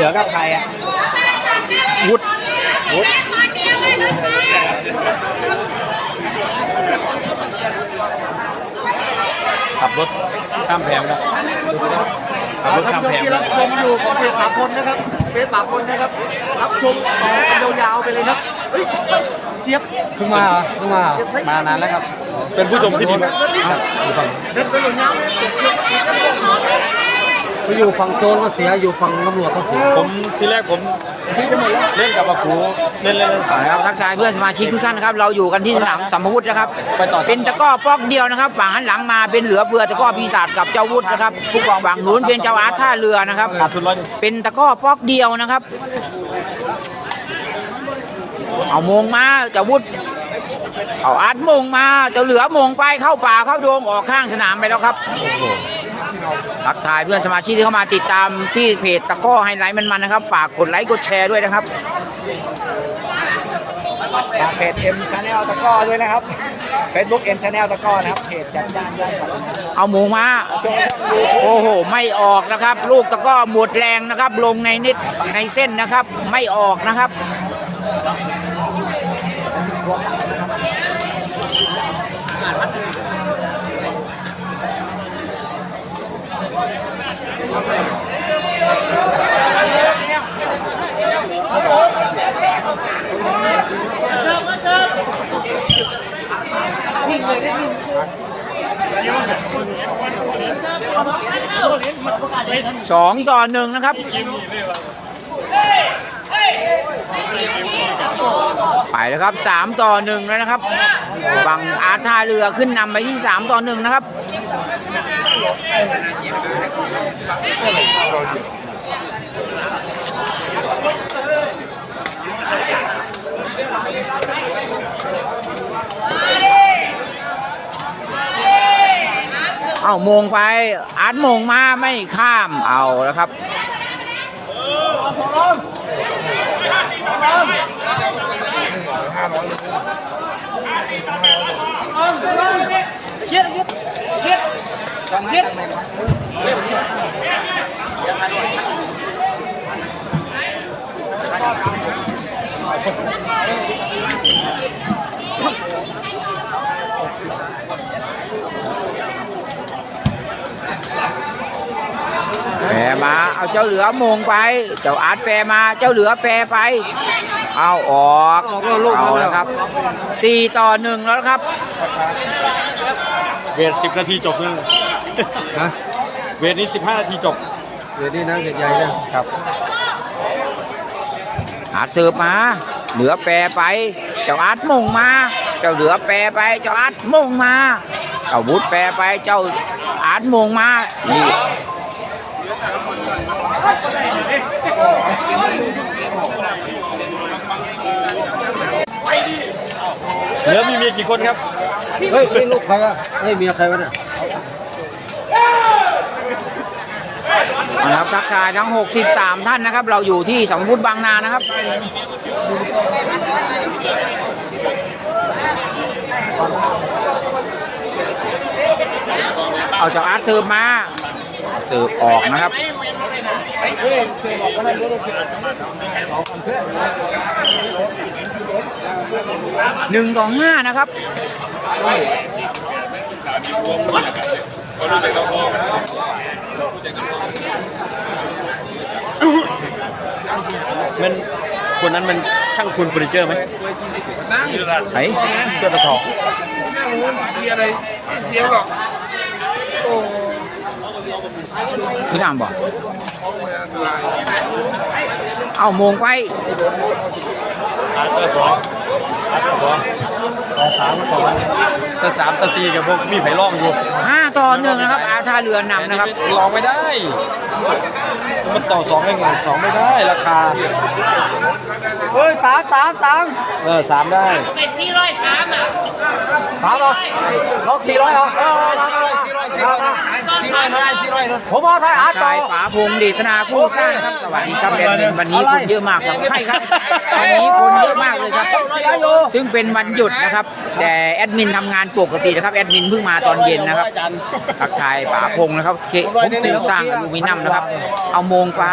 ลือกับใครอะวุฒวุฒขับรถข้ามแพงครับขับรถข้ามแพงที่ครัรับบชมอยู่ของเพจป่าพลนะครับเพจป่าพลนะครับ รับชมต่อกันยาวๆไปเลยครับเฮ้ยเสียบเพิ่งมาเหรอเพิ่งมาเหรอมานานแล้วครับ เป็นผู้ชมที่ดีมากอยู่ฝั่งเดินไปหลงยาวเลยเก็บ ไปอยู่ฝั่งโจรก็เสียอยู่ฝั่งตำรวจก็เสียผมที่แรกผมเล่นกับอากูเล่นเล่นเล่นสายครับทักทายเพื่อนสมาชิกทุกท่านนะครับ เราอยู่กันที่สนามสัมภวุฒินะครับไปต่อเป็นตะกร้อป๊อกเดียวนะครับ ฝั่งหันหลังมาเป็นเหลือเฟือตะกร้อปีศาจกับเจ้าวุฒินะครับผู้กองฝั่งนู้นเป็นเจ้าอาร์ตท่าเรือนะครับ ขาดทุนร้อยหนึ่งเป็นตะกร้อป๊อกเดียวนะครับ เอาโมงมาเจ้าวุฒิเอาอาร์ตโมงมาเจ้าเหลือโมงไปเข้าป่าเข้าโดงออกข้างสนามไปแล้วครับ ทักทายเพื่อนสมาชิกที่เข้ามาติดตามที่เพจตะก้อไฮไลท์มันๆนะครับ ฝากกดไลค์กดแชร์ด้วยนะครับฝากเพจเอ็มชาแนลตะก้อด้วยนะครับเฟซบุ๊กเอ็มชาแนลตะก้อนะครับเพจจัดจ้านย่านเอาหมูมาโอ้โห ไม่ออกนะครับ ลูกตะก้อหมดแรงนะครับ ลงในนิดในเส้นนะครับ ไม่ออกนะครับ สองต่อหนึ่งนะครับ ไปแล้วครับสามต่อหนึ่งแล้วนะครับฝั่งอาร์ท่าเรือขึ้นนำไปที่สามต่อหนึ่งนะครับ เอามงไปอาร์ตโมงมาไม่ข้ามเอาแล้วครับเชียดเชียดเชียดแปร มา เอาเจ้าเหลือโมงไป เจ้าอาร์ตแปรมา เจ้าเหลือแปรไป เอาออกเอาแล้วครับสี่ต่อหนึ่งแล้วครับ เวทสิบนาทีจบเลยฮะเวทนี้สิบห้านาทีจบเดี๋ยวนี้นะเดี๋ยวใหญ่นะครับอาร์ตเสิร์ฟมา เหลือแปรไป เจ้าอาร์ตโมงมา เจ้าเหลือแปรไป เจ้าอาร์ตโมงมา เจ้าบุตรแปรไป เจ้าอาร์ตโมงมานี่ เหลือมีเมียกี่คนครับ เฮ้ยนี่ลูกใครอะเฮ้ยเมียใครวะเนี่ยเอาละครับทักทายทั้ง 63 ท่านนะครับ เราอยู่ที่สัมพุทธบางนานะครับเอาจากอาร์ตเสิร์ฟมาเสิร์ฟออกนะครับหนึ่งต่อห้านะครับมันคนนั้นมันช่างคุณเฟอร์นิเจอร์ไหมไอ้เพื่อนตะทอง ที่น้ำบอกเอาโมงไปตะสามตะสี่กับพวกมีไผ่ล่องอยู่ห้าต่อหนึ่งนะครับ อาท่าเรือนำนะครับลองไม่ได้ มันต่อสองเองสองไม่ได้ราคา เฮ้ยสามสามสามเออสามได้สามเหรอล็อกสี่ร้อยเหรอเออสี่ร้อยสี่ร้อยสี่ร้อยสี่ร้อยไม่ได้สี่ร้อยผมเอาไทยอาร์ตต่กาอยป๋าพงศ์เดชนาคู่สร้างครับสวัสดีครับแดนเนวันนี้คนเยอะมากครับใช่ครับ วันนี้คนเยอะมากเลยครับ ซึ่งเป็นวันหยุดนะครับ แต่แอดมินทำงานปกตินะครับ แอดมินเพิ่งมาตอนเย็นนะครับทักทายป๋าพงนะครับ เคผมฟูสร้างอลูมิเนียมนะครับ เอาโมงไป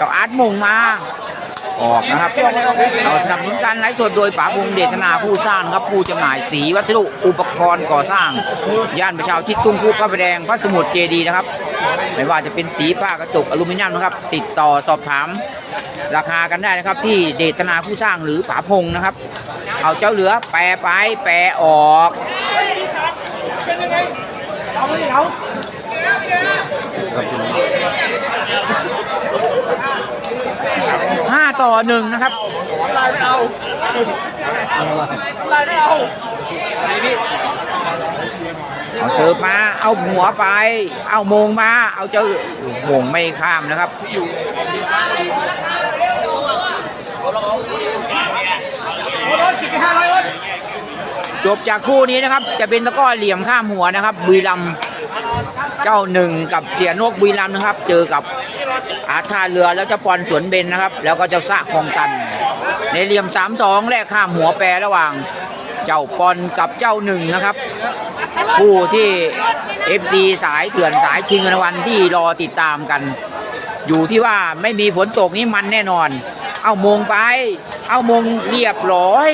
กับอาร์ตโมงมา ออกนะครับ เราสนับสนุนการไลฟ์สดโดยป๋าพงเดชนาผู้สร้างครับผู้จำหน่ายสีวัสดุอุปกรณ์ก่อสร้าง ย่านประชาทิศทุ่งคู่พระประแดงพระสมุทรเจดีย์นะครับ ไม่ว่าจะเป็นสีผ้ากระจกอลูมิเนียมนะครับ ติดต่อสอบถามราคากันได้นะครับ ที่เดชนาผู้สร้างหรือป๋าพงนะครับ เอาเจ้าเหลือแปรไปแปรออกห้าต่อ หนึ่งนะครับไล่ไม่เอาเสิร์ฟมาเอาหัวไป เอามงมา เอาเจ้าโมงไม่ข้ามนะครับจบจากคู่นี้นะครับ จะเป็นตะก้อเหลี่ยมข้ามหัวนะครับบุรีรัมเจ้าหนึ่งกับเสียนกบุรีรัมนะครับ เจอกับ อาท่าเรือแล้วเจ้าปอนสวนเบนนะครับ แล้วก็เจ้าสะคลองตัน ในเหลี่ยม 3-2 แลกข้ามหัวแปรระหว่าง เจ้าปอนกับเจ้าหนึ่งนะครับ ผู้ที่ FC สายเถื่อนสายชิงเงินรางวัลที่รอติดตามกัน อยู่ที่ว่าไม่มีฝนตกนี้มันแน่นอน เอาโมงไป เอาโมงเรียบร้อย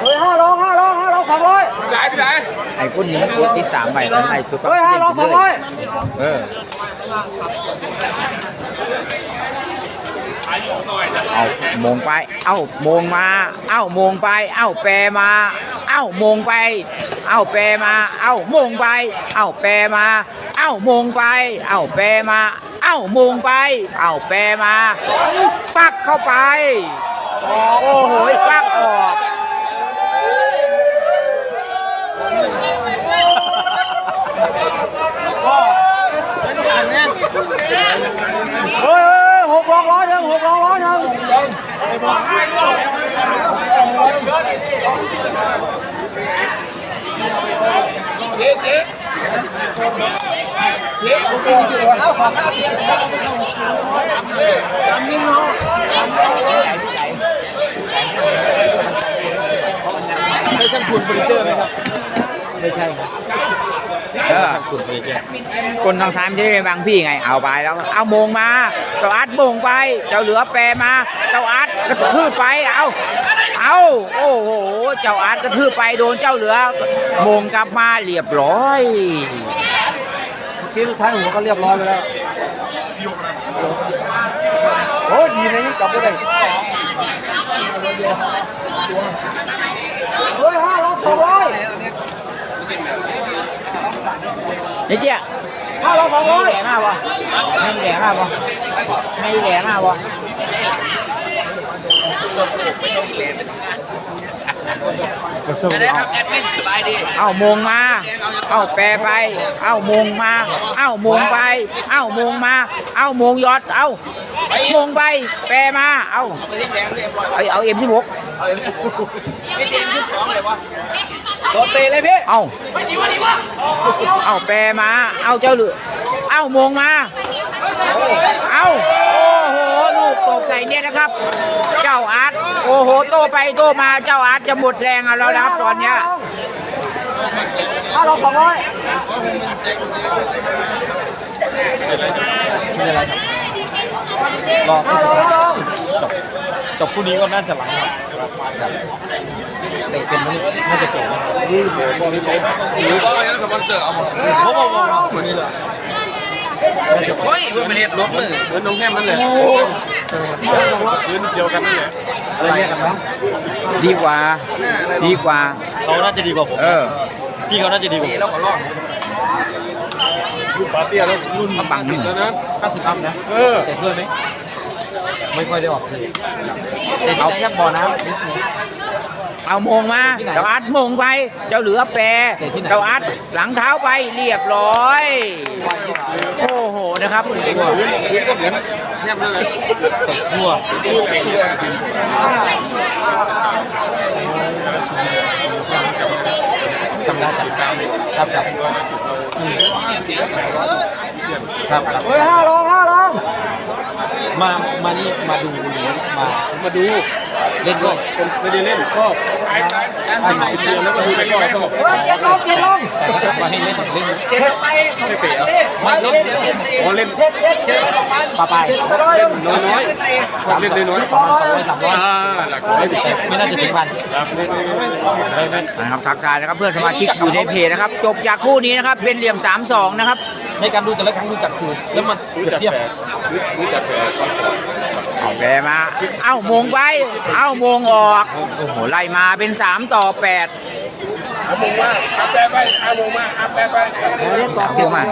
เฮ้ยห้าร้องห้าร้องห้าร้องสองร้อยไอ้คนนี้มันกดติดตามไปกันไอ้สุดเฮ้ยห้าร้องสองร้อยเออเอาโมงไป เอ้าโมงมา เอ้าโมงไป เอ้าแปรมา เอ้าโมงไป เอ้าแปรมา เอ้าโมงไป เอ้าแปรมา เอ้าโมงไป เอ้าแปรมา เอ้าโมงไป เอ้าแปรมา ปักเข้าไป โอ้โหปักออก เฮ้ยหกร้องร้อยหนึ่งหกร้องร้อยหนึ่งใช่ช่างคุณเฟอร์นิเจอร์ไหมครับ ไม่ใช่ครับเออช่างคุณเฟอร์ นิเจอร์คนทางซ้ายไม่ได้บางพี่ไง เอาไปแล้ว เอาโมงมาเจ้าอาร์ตโมงไป เจ้าเหลือแปรมา เจ้าอาร์ตกระทืบไป เอาเอาโอ้โห เจ้าอาร์ตกระทืบไปโดนเจ้าเหลือโมงกลับมาเรียบร้อยทีสุดท้ายหัวก็เรียบร้อยไปแล้วโอ้ดีนะนี่กลับไปได้เฮ้ยห้าร้องสองร้อย นี่เจี๊ยห้าร้องสองร้อยแหลมากวะไม่แหลมากวะไม่แหลมากวะจะได้ครับแอดมินสบายดี เอาโมงมา เอาแปรไป เอาโมงมา เอาโมงไป เอาโมงมา เอาโมงยอด เอาโมงไป แปรมา เอาไปที่แบงค์เรียบร้อยเอาเอาเอ็มสิบหกเอาเอ็มไม่เต็มทุกสองเลยวะ โดนตีเลยพี่เอาเอาแปรมา เอาเจ้าเหลือเอาโมงมา เอาโอ้โห ลูกตกใส่เนี่ยนะครับ เจ้าอาร์ตโอ้โห โตไปโตมา เจ้าอาร์ตจะหมดแรงเอาแล้วนะครับตอนเนี้ยห้าร้องสองร้อยรอห้าร้องห้าร้องจบจบคู่นี้ก็น่าจะหลังครับ เตะเต็นี่น่าจะเก่งนะก็ยังสปอนเซอร์เอาหมดเพราะว่าว่าคู่นี้เลยเฮ้ยเพื่อนเป็นเหตุลบมือเหมือนน้องแฮมนั่นแหละพื้นเดียวกันนั่นแหละอะไรเนี่ยกันบ้างดีกว่า ดีกว่าเขาน่าจะดีกว่าผมเออพี่เขาน่าจะดีกว่าแล้วก็รอดรุ่นปาเตี้ยแล้วรุ่นมาปังหนึ่งแล้วนะห้าสิบอัพนะเออแต่ถ้วยไหม ไม่ค่อยได้ออกสื่อเอาแค่บ่อน้ำเอาโมงมาที่ไหน เจ้าอาร์ตโมงไป เจ้าเหลือแปรเตะที่ไหนเจ้าอาร์ตหลังเท้าไปเรียบร้อย โอ้โหนะครับพื้นก็เหมือนแฮมนั่นแหละตกทั่วจำได้จำครับครับครับครับเฮ้ยห้าลองห้าลอง มามานี่มาดูเลี้ยงมามาดูเล่นด้วยคนไม่ได้เล่นชอบอันไหนเดียวแล้วก็ดูไปก็ชอบเฮ้ยเจ็ดลองเจ็ดลองแต่ก็มาให้เล่นเล่นเจ็ดไปไม่เตะอะมาเล่นเล่นเล่นอ๋อเล่นเจ็ดเจ็ดเจ็ดสองพันปลาไปไปร้อยหนึ่งน้อยน้อยชอบเล่นน้อยประมาณสองร้อยสามร้อยอ่าหลักร้อยติดแต่ไม่น่าจะถึงพันครับเล่นเล่นเล่นไม่ไม่นะครับทักทายนะครับเพื่อนสมาชิกอยู่ในเพจนะครับจบจากคู่นี้นะครับเป็นเหลี่ยม3-2นะครับในการดูแต่ละครั้งดูจากสูตรแล้วมันเปรู้รียบ จักเทียบแผลรู้จักแผลเอาแกมา เอ้ามงไป เอ้ามงออก โอ้โห ไล่มาเป็นสามต่อแปดเอามงมาเอาแปรไปเอามงมาเอาแปรไปสามโมงมา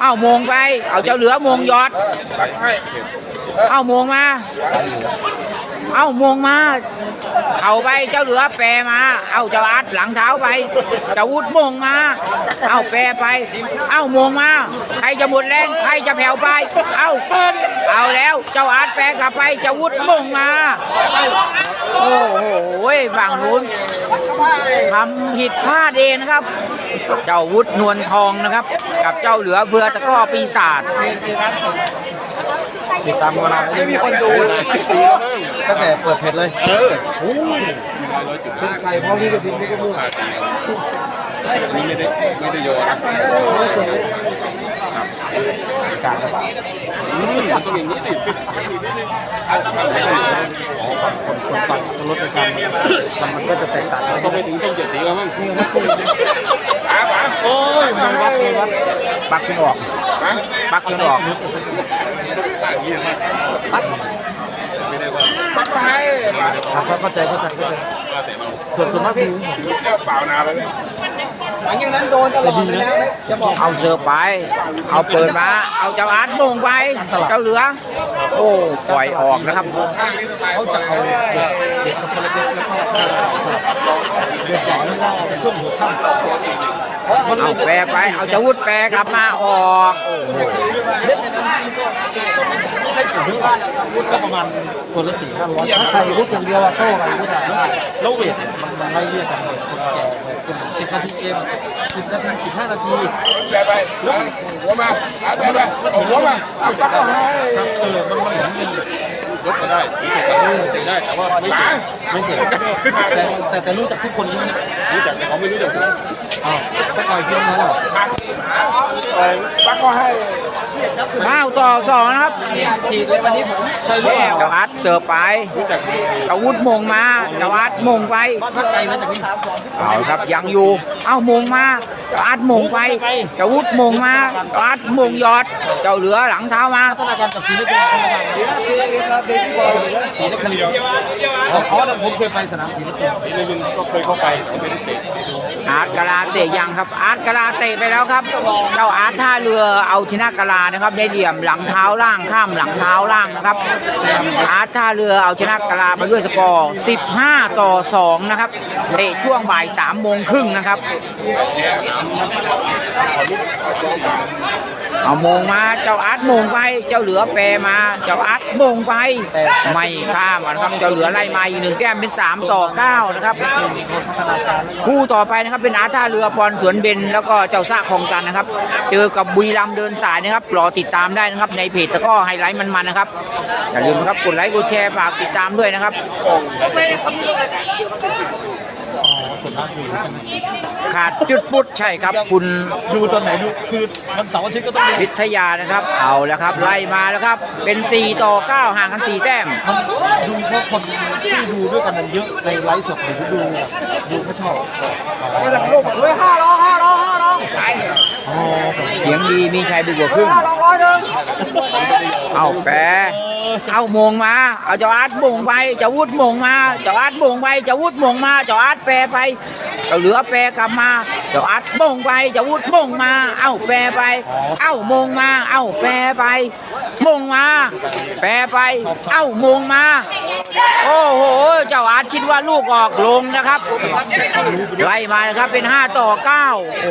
เอ้ามงไป เอาเจ้าเหลือมงยอด เอ้ามงมา เอ้าโมงมาเอาไปเจ้าเหลือแปรมา เอาเจ้าอาร์ตหลังเท้าไปเจ้าวุฒโมงมา เอาแปรไป เอ้าโมงมา ใครจะหมดแรงใครจะแผ่วไป เอ้าเอาแล้วเจ้าอาร์ตแปรกลับไปเจ้าวุฒโมงมา โอ้โหฝั่งนู้นทำผิดพลาดเองนะครับ เจ้าวุฒนวลทองนะครับ กับเจ้าเหลือเพื่อตะกร้อปีศาจติดตามมานานไม่มีคนดูสีแล้วมั้ง ตั้งแต่เปิดเพจเลย เออโอ้ยร้อยจุดห้าใครพร้อมที่จะบินไม่ก็มุ่งนี่ไม่ได้ไม่ได้โยนนะการกระบาดอืมมันต้องอย่างนี้ดิคนคนฟังรถในการมันมันก็จะแตกต่างกันต้องไปถึงช่องเจ็ดสีแล้วมั้งโอ้ยมันวัดมันวัดปักขึ้นออกปักขึ้นออกต่างอย่างนี้มากไม่ได้ว่าตั กให้ครับเข้าใจเข้าใจเข้าใจส่วนส่วนมากดูเปล่านาเลยหลังจากนั้นโดนตลอดเลยนะจะบอกเอาเสือไป เอาเปิดมา เอาเจ้าอาร์ตมงไป เจ้าเหลือ โอ้ปล่อยออกนะครับเขาจะเอาเด็กสปอร์ตเล็กแล้วเข้าเดือดร้อนจะช่วงหัวค่ำเอาแปรไป เอาเจ้าวุฒแปรกลับมาออก โอ้โห เล่นในนั้นนี่ก็ก็ไม่ ไม่ใช่ว่าไหร่ก็ประมาณคนละสี่ห้าร้อยถ้าใครวุฒิอย่างเดียวอะโต้กันวุฒิอะแล้วเวทเนี่ยมันมันไล่เรียกกันเลยคนแก่คนสิบนาทีเกมสิบนาทีสิบห้านาทีแปรไปหัวมาเอาแปไปหัวมาเอาตักให้ครับเออมันมันเหมือนมียกก็ได้ตะได้แต่ว่าไม่เก่งไม่เก่งแต่แต่รู้จักทุกคนใช่รู้จักแต่เขาไม่รู้จัก อ้าวก็ต่อยเพียงนั้นเหรอตักก็ให้เก้าต่อสองนะครับฉีดเลยวันนี้ผมใช่หรือเปล่าเจ้าอาร์ตเสิร์ฟไปรู้จักเจ้าวุฒโมงมาเจ้าอาร์ตโมงไปบ้านพักไกลนะจากนี้เอาครับยังอยู่ เอาโมงมาเจ้าอาร์ตโมงไปเจ้าวุฒโมงมาเจ้าอาร์ตโมงยอด เจ้าเหลือหลังเท้ามาพัฒนาการกับสีเล็กเป็นยังไงสีเล็กคลิปอ๋ออ๋อแล้วผมเคยไปสนามสีเล็กสีเลยมันก็เคยเข้าไปแต่ไม่ได้เตะอาร์ตกะลาเตะยังครับ อาร์ตกะลาเตะไปแล้วครับ เจ้าอาร์ตท่าเรือเอาชนะกะลานะครับ ได้เหลี่ยมหลังเท้าล่างข้ามหลังเท้าล่างนะครับ อาร์ตท่าเรือเอาชนะกะลาไปด้วยสกอร์ 15 ต่อ 2 นะครับเตะช่วงบ่าย3โมงครึ่งนะครับ เอามงมาเจ้าอาร์ตมงไป เจ้าเหลือแปรมา เจ้าอาร์ตมงไปไม่ข้ามนะครับเจ้าเหลือไล่มาอีกหนึ่งแต้มเป็น 3 ต่อ 9 นะครับ คู่ต่อไปนะครับเป็นอาร์ท่าเรือพรสวนเบนแล้วก็เจ้าซ่าคองจันนะครับ เจอกับบุรีรัมเดินสายนะครับรอติดตามได้นะครับในเพจตะก้อไฮไลท์มันๆนะครับอย่าลืมนะครับกดไลค์กดแชร์ฝากติดตามด้วยนะครับ ขาดจุดปุดใช่ครับ คุณดูตอนไหนดูคือวันเสาร์อาทิตย์ก็ต้องดูวิทยานะครับ เอาแล้วครับ ไล่มาแล้วครับ เป็น 4 ต่อ 9 ห่างกัน 4 แต้มมันดูเพราะคนที่ดูด้วยกันมันเยอะในไลฟ์สดหรือดูแบบดูเขาชอบเฮ้ยห้าลองห้าลองห้าลองเสียงดีมีชัยบุกว่าครึ่งห้าลองร้อยหนึ่งเอาแปรเอามงมา เอาเจ้าอาร์มงไปเจ้าวุฒมงมาเจ้าอาร์มงไปเจ้าวุฒมงมาเจ้าอาร์แปรไปเจ้าเหลือแปรกลับมาเจ้าอาร์มงไปเจ้าวุฒมงมา เอาแปรไป เอามงมา เอาแปรไปมงมา แปรไป เอามงมา โอ้โห เจ้าอาร์ตคิดว่าลูกออกลงนะครับไล่มาครับเป็น 5 ต่อ 9 เ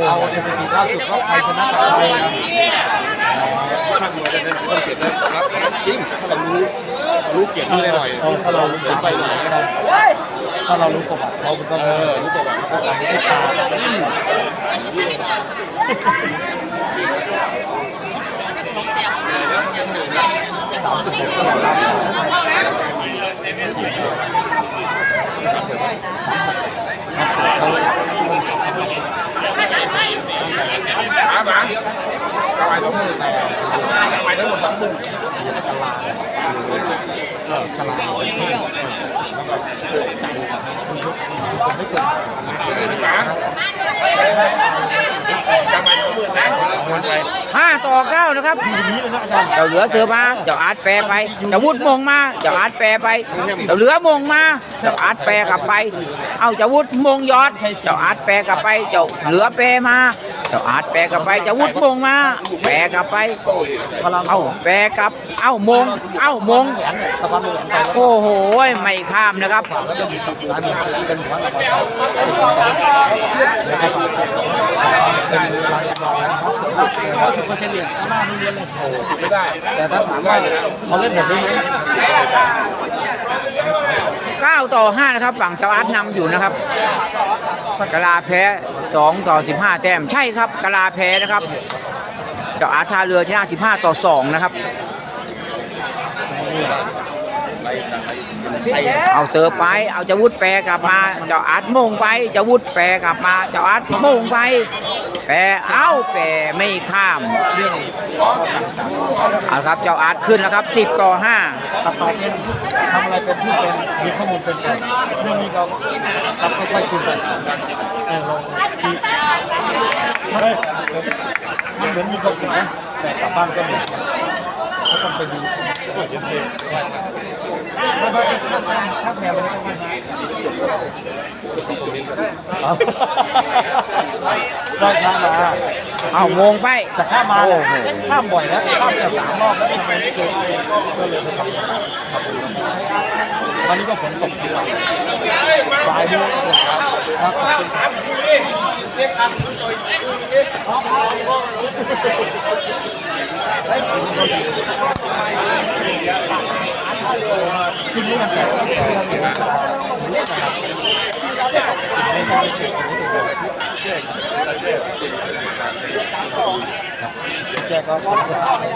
อาติล่าสุดว่าใครชนะใคร มากเลยจะต้องเสียเลยครับจริงถ้าเรารู้รู้เกียรติได้หน่อยถ้าเรารู้ไปหน่อยถ้าเรารู้ประวัติเราก็เออรู้ประวัติเขาก็ไม่ตาสามสิบเอ็ดตลอดรับ ไรทั้งหมดสองหมื่นหมากำไรสองหมื่นนะคนไปห้าต่อเก้านะครับเจ้าเหลือเสือมาเจ้าอาร์ตแปรไปเจ้าวุฒมงมาเจ้าอาร์ตแปรไปเจ้าเหลือมงมาเจ้าอาร์ตแปรกลับไป เอาเจ้าวุฒมงยอด เจ้าอาร์ตแปรกลับไป เจ้าเหลือแปรมา จ้าอาร์ตแปรกลับไปเจ้าวุฒมงมา แปรกลับไป เอาแปรกลับ เอามง เอามงสะพานเหลืองไปโอ้โห ไม่ข้ามนะครับแล้วก็มีร้านนี้เป็นหัวระบายเป็นรายรองร้อยสิบเปอร์เซ็นต์เหรียญหน้าไม่เลี้ยนเลยโอ้ไม่ได้ แต่ถ้าถามว่าเขาเล่นแบบนี้ไหม9 ต่อ 5 นะครับ ฝั่งชาวอาร์ตนำอยู่นะครับ กะลาแพ้ 2 ต่อ 15 แต้ม ใช่ครับกะลาแพ้นะครับเจ้าอาท่าเรือชนะ 15 ต่อ 2 นะครับ เอาเสิร์ฟไปเอาจ้าวุฒแปรกลับมาเจ้าอาร์ตมงไปจ้าวุฒแปรกลับมาเจ้าอาร์ตมงไป แปรเอ้าแปรไม่ข้ามเอาครับเจ้าอาร์ตขึ้นแล้วครับ10ต่อ5ตัดต่อเป็นทำอะไรเป็นที่เป็นมีข้อมูลเป็นอนเรื่องนี้เราตัดค่อยๆคุยกันเออเราที่มันเหมือนมีความสุขนะแต่กลับบ้านก็เหมือนกันก็ต้องไปดู ไม่ไม่ถ้าแพ้มันก็ไม่ได้ข้ามมาเอาโมงไปแต่ข้ามมาโอ้โห ข้ามบ่อยนะข้ามแต่สามรอบแล้วทำไมไม่เคยก็เลยไปทำวันนี้ก็ฝนตกทีหลังปลายเดือนครับกิน ไม่กันแต่แกก็เป็นสไตล์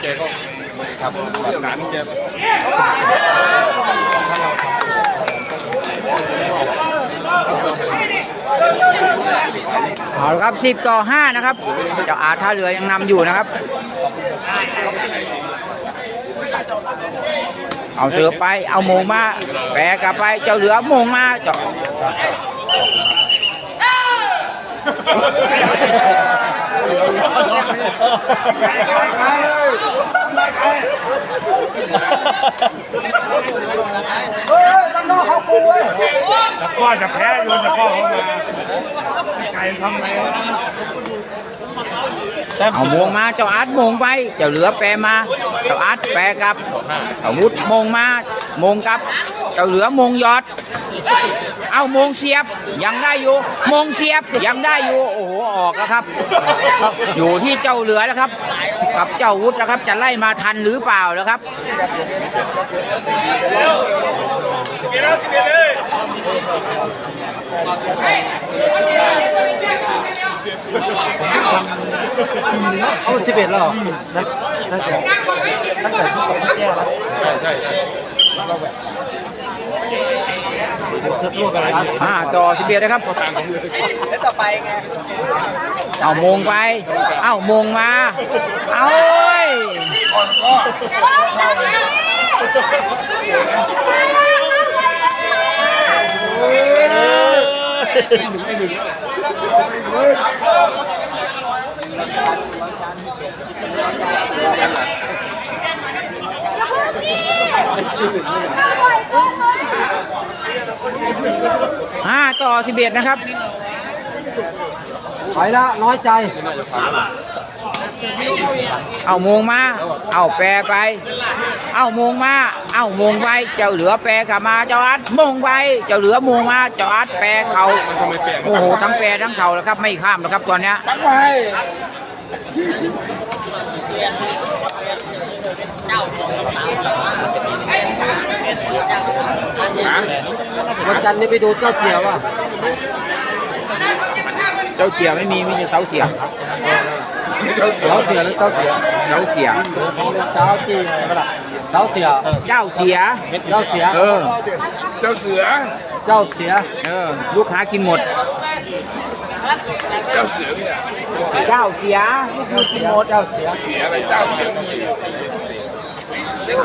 แกก็ครับแบบนั้นแกเอาละครับ 10 ต่อ 5 นะครับเจ้าอาท่าเรือยังนำอยู่นะครับ เอาเสือไป เอาโมงมาแปรกลับไปเจ้าเหลือโมงมาเจ้าก็จะแพ้โยนตะก้อเข้ามาไก่ทำไง เอาโมงมาเจ้าอาร์ตโมงไป เจ้าเหลือแปรมา เจ้าอาร์ตแปรกลับอาวุธโมงมาโมงกลับ เจ้าเหลือโมงยอด เอาโมงเสียบยังได้อยู่โมงเสียบยังได้อยู่โอ้โหออกแล้วครับ อยู่ที่เจ้าเหลือแล้วครับ กับเจ้าวุฒินะครับ จะไล่มาทันหรือเปล่าแล้วครับเเอาสิบเอ็ดแล้วเหรอตั้งแต่ตั้งแต่ที่กับพี่แก้แล้วใช่ใช่ใช่เชิดรั่วกันอะไรอ่าต่อสิบเอ็ดนะครับเอามงไป เอามงมา เอาเอ้ยห้าต่อสิบเอ็ดนะครับไปละน้อยใจ เอาโมงมา เอาแปรไป เอาโมงมา เอาโมงไป เจ้าเหลือแปรกลับมาเจ้าอัดโมงไป เจ้าเหลือโมงมาเจ้าอัดแปรเขาโอ้โหทั้งแปรทั้งเข่าแล้วครับไม่ข้ามแล้วครับตอนเนี้ยวันจันทร์นี้ไปดูเจ้าเจียวอะ เจ้าเสียไม่มีมีแต่เสาเสียเจ้า เสือเจ้าเสียหรือเจ้าเสียเจ้าเสีย เจ้าจีนอะไรล่ะเจ้าเสียเจ้าเสีย เจ้าเสีย เออ เจ้าเสือ เจ้าเสีย เออ ลูกค้ากินหมด เจ้าเสือเนี่ยเจ้าเสียลูกค้ากินหมด เจ้าเสีย เสืออะไรเจ้าเสือ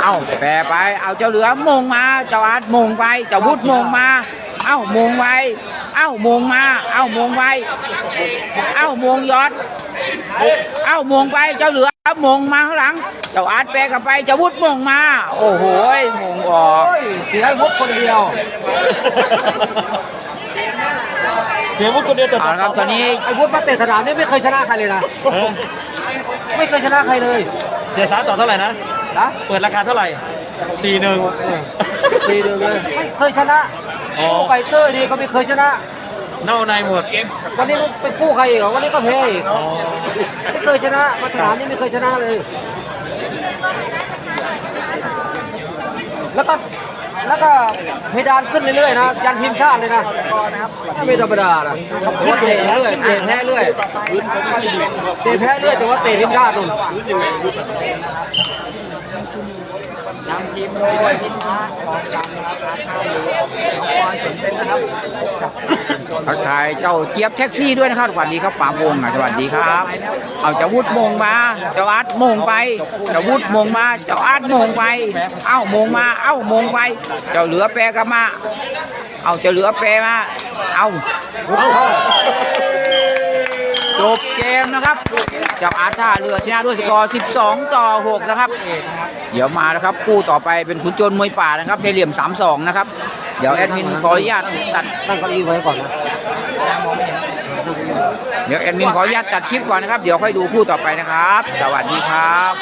เอาแปรไป เอาเจ้าเหลือมงมา เจ้าอาร์ตมงไป เจ้าวุฒมงมา เอ้ามงไวเอ้ามงมา เอ้ามงไวเอ้ามงยอด เอ้ามงไปเจ้าเหลือมงมาข้างหลัง เจ้าอาร์ตแปรกลับไปเจ้าวุฒมงมา โอ้โหมงออกโอ้ยเสียวุฒิคนเดียว เสียวุฒิคนเดียวแต่เอาละครับตอนนี้ ไอ้วุฒิมาเตะสนามนี่ไม่เคยชนะใครเลยนะไม่เคยชนะใครเลยเสียสาต่อเท่าไหร่นะ นะเปิดราคาเท่าไหร่สี่หนึ่ง ปีเดียวเลยไม่เคยชนะ อ๋อ คู่ไฟเตอร์ดีก็ไม่เคยชนะเน่าในหมด วันนี้ไปคู่ใครอีกเหรอวันนี้ก็แพ้อีกไม่เคยชนะมาสนามนี่ไม่เคยชนะเลย แล้วก็แล้วก็เพดานขึ้นเรื่อยๆนะยันทีมชาติเลยนะไม่ธรรมดานะเขาเตะเรื่อยเตะแพ้เรื่อยเตะแพ้เรื่อยแต่ว่าเตะทีมชาตินู่น นำทีมโดยพิพาของจำนะครับร้านข้าวหมูของพ รสนเป็นนะครับทักทายเจ้าเจี๊ยบแท็กซี่ด้วยนะครับสวัสดีครับป๋าพงอะสวัสดีครับ เอาเจ้าวุฒิมงมาเจ้าอาร์ตมงไปเจ้าวุฒิมงมาเจ้าอาร์ตมงไป เอ้ามงมา เอ้ามงไป เจ้าเหลือแปรกลับมา เอาเจ้าเหลือแปรมา เอาจบเกมนะครับ เจ้าอาร์ตท่าเรือชนะด้วยสกอร์ 12 ต่อ 6 นะครับ เดี๋ยวมานะครับคู่ต่อไปเป็นขุนโจรมวยป่านะครับในเหลี่ยม3-2นะครับเดี๋ยวแอดมินขออนุญาตตัดตั้งเก้าอี้ไว้ก่อนนะเดี๋ยวแอดมินขออนุญาตตัดคลิปก่อนนะครับ เดี๋ยวค่อยดูคู่ต่อไปนะครับ สวัสดีครับ